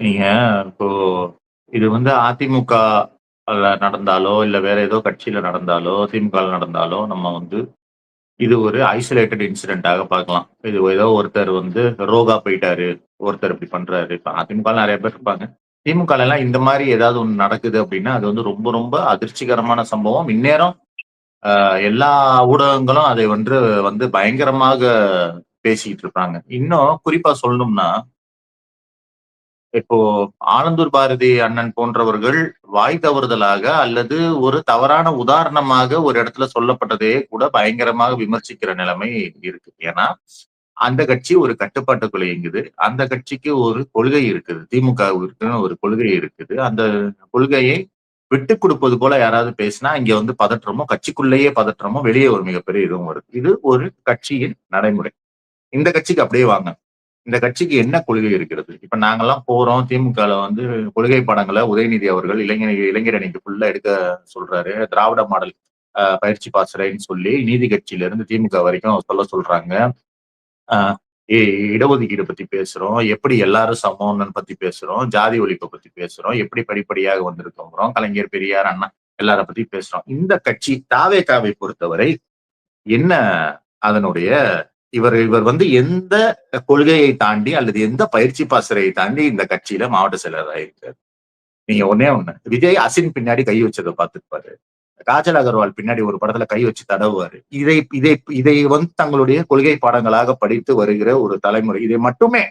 நீங்க இப்போ இது வந்து அதிமுக நடந்தாலோ, இல்ல வேற ஏதோ கட்சியில நடந்தாலோ, திமுக நடந்தாலோ, நம்ம வந்து இது ஒரு ஐசோலேட்டட் இன்சிடென்ட்டாக பார்க்கலாம். இது ஏதோ ஒருத்தர் வந்து ரோகா போயிட்டாரு. ஒருத்தர் இப்படி பண்றாரு. இப்ப அதிமுக நிறைய பேர் இருப்பாங்க. திமுகலலாம் இந்த மாதிரி ஏதாவது ஒன்று நடக்குது அப்படின்னா, அது வந்து ரொம்ப ரொம்ப அதிர்ச்சிகரமான சம்பவம். இந்நேரம் எல்லா ஊடகங்களும் அதை வந்து வந்து பயங்கரமாக பேசிக்கிட்டு இருப்பாங்க. இன்னும் குறிப்பா சொல்லணும்னா இப்போ ஆனந்தூர் பாரதி அண்ணன் போன்றவர்கள் வாய் தவறுதலாக அல்லது ஒரு தவறான உதாரணமாக ஒரு இடத்துல சொல்லப்பட்டதே கூட பயங்கரமாக விமர்சிக்கிற நிலைமை இருக்கு. ஏன்னா, அந்த கட்சி ஒரு கட்டுப்பாட்டுக்குள்ள இயங்குது. அந்த கட்சிக்கு ஒரு கொள்கை இருக்குது. திமுகவிற்குன்னு ஒரு கொள்கை இருக்குது. அந்த கொள்கையை விட்டுக் கொடுப்பது போல யாராவது பேசினா, இங்க வந்து பதற்றமோ, கட்சிக்குள்ளேயே பதற்றமோ, வெளியே ஒரு மிகப்பெரிய இதுவும் வருது. இது ஒரு கட்சியின் நடைமுறை. இந்த கட்சிக்கு அப்படியே வாங்க. இந்த கட்சிக்கு என்ன கொள்கை இருக்கிறது? இப்ப நாங்கெல்லாம் போறோம். திமுக வந்து கொள்கை படங்களை உதயநிதி அவர்கள் இளைஞர் இளைஞர் அணிக்கு ஃபுல்லா எடுக்க சொல்றாரு. திராவிட மாடல் பயிற்சி பாசுறேன்னு சொல்லி நீதி கட்சியில இருந்து திமுக வரைக்கும் சொல்ல சொல்றாங்க. இடஒதுக்கீடு பத்தி பேசுறோம். எப்படி எல்லாரும் சமம்ன்னு பத்தி பேசுறோம். ஜாதி ஒழிப்பை பத்தி பேசுறோம். எப்படி படிப்படியாக வந்திருக்கோங்கிறோம். கலைஞர், பெரியார், அண்ணா எல்லார பத்தி பேசுறோம். இந்த கட்சி தாவே காவை பொறுத்தவரை என்ன அதனுடைய இவர் இவர் வந்து எந்த கொள்கையை தாண்டி அல்லது எந்த பயிற்சி பாசறையை தாண்டி இந்த கட்சியில மாவட்ட செயலராக இருக்காரு. நீங்க ஒன்னே ஒண்ணு. விஜய் அசின் பின்னாடி கை வச்சதை பார்த்துருப்பாரு காஜல் அகர்வால் பின்னாடி ஒரு படத்துல கை வச்சு தடவுவாரு. இதை இதை இதை வந்து தங்களுடைய கொள்கை பாடங்களாக படித்து வருகிற ஒரு தலைமுறை. இதை மட்டுமே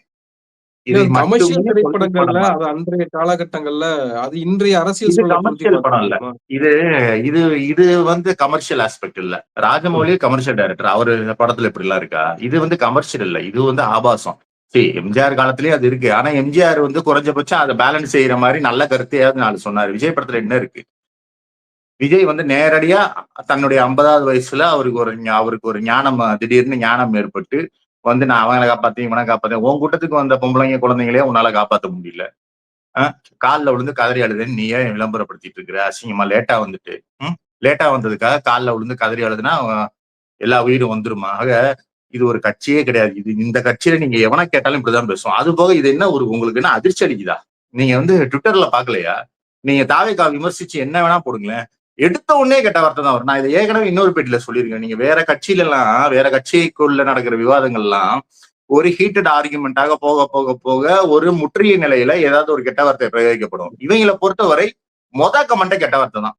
கமர்ஷியல் திரைப்படங்கள்ல அது அன்றைய காலகட்டங்கள்ல அது இன்றைய அரசியல் கமர்ஷியல் படம் இல்ல. இது இது இது வந்து கமர்ஷியல் ஆஸ்பெக்ட் இல்ல. Rajamouli commercial director. அவரு இந்த படத்துல இப்படிலாம் இருக்கா? இது வந்து கமர்ஷியல் இல்ல. இது வந்து ஆபாசம். சீ எம்ஜிஆர் காலத்திலேயே அது இருக்கு. ஆனா எம்ஜிஆர் வந்து குறைஞ்சபட்சம் அத பேலன்ஸ் செய்யற மாரி நல்ல கருத்தையாவது 4 சொன்னாரு. விஜய் படத்துல என்ன இருக்கு? விஜய் வந்து நேரடியா தன்னுடைய 50வது வயசுல அவருக்கு ஒரு அவருக்கு ஒரு ஞானம் திடீர்னு ஞானம் ஏற்பட்டு வந்து நான் அவனை காப்பாத்தேன், இவனை காப்பாத்தேன். உன் கூட்டத்துக்கு வந்த பொம்பளைங்க, குழந்தைங்களே உன்னால காப்பாத்த முடியல. காலில் விழுந்து கதறி அழுதுன்னு நீ ஏன் விளம்பரப்படுத்திட்டு இருக்கிற? அசிங்கமா லேட்டா வந்துட்டு. ம். லேட்டா வந்ததுக்காக காலில் விழுந்து கதறி அழுதுனா எல்லா உயிரும் வந்துருமா? ஆக இது ஒரு கட்சியே கிடையாது. இது இந்த கட்சியில நீங்க எவனா கேட்டாலும் இப்படிதான் பேசுவோம் அது போக இது என்ன ஒரு உங்களுக்கு என்ன அதிர்ச்சி அடிக்குதா நீங்க வந்து ட்விட்டர்ல பார்க்கலையா? நீங்க தாவேக்கா விமர்சிச்சு என்ன வேணா போடுங்களேன். எடுத்த உடனே கெட்ட வார்த்தை தான் வரும். நான் இத ஏற்கனவே இன்னொரு பேட்டில சொல்லியிருக்கேன். நீங்க வேற கட்சியிலலாம் வேற கட்சிக்குள்ள நடக்கிற விவாதங்கள்லாம் ஒரு ஹீட்டட் ஆர்குமென்ட்டாக போக போக போக ஒரு முற்றிய நிலையில ஏதாவது ஒரு கெட்ட வார்த்தை பிரயோகிக்கப்படும். இவங்கள பொறுத்தவரை மொத கமெண்ட்டை கெட்ட வார்த்தை தான்.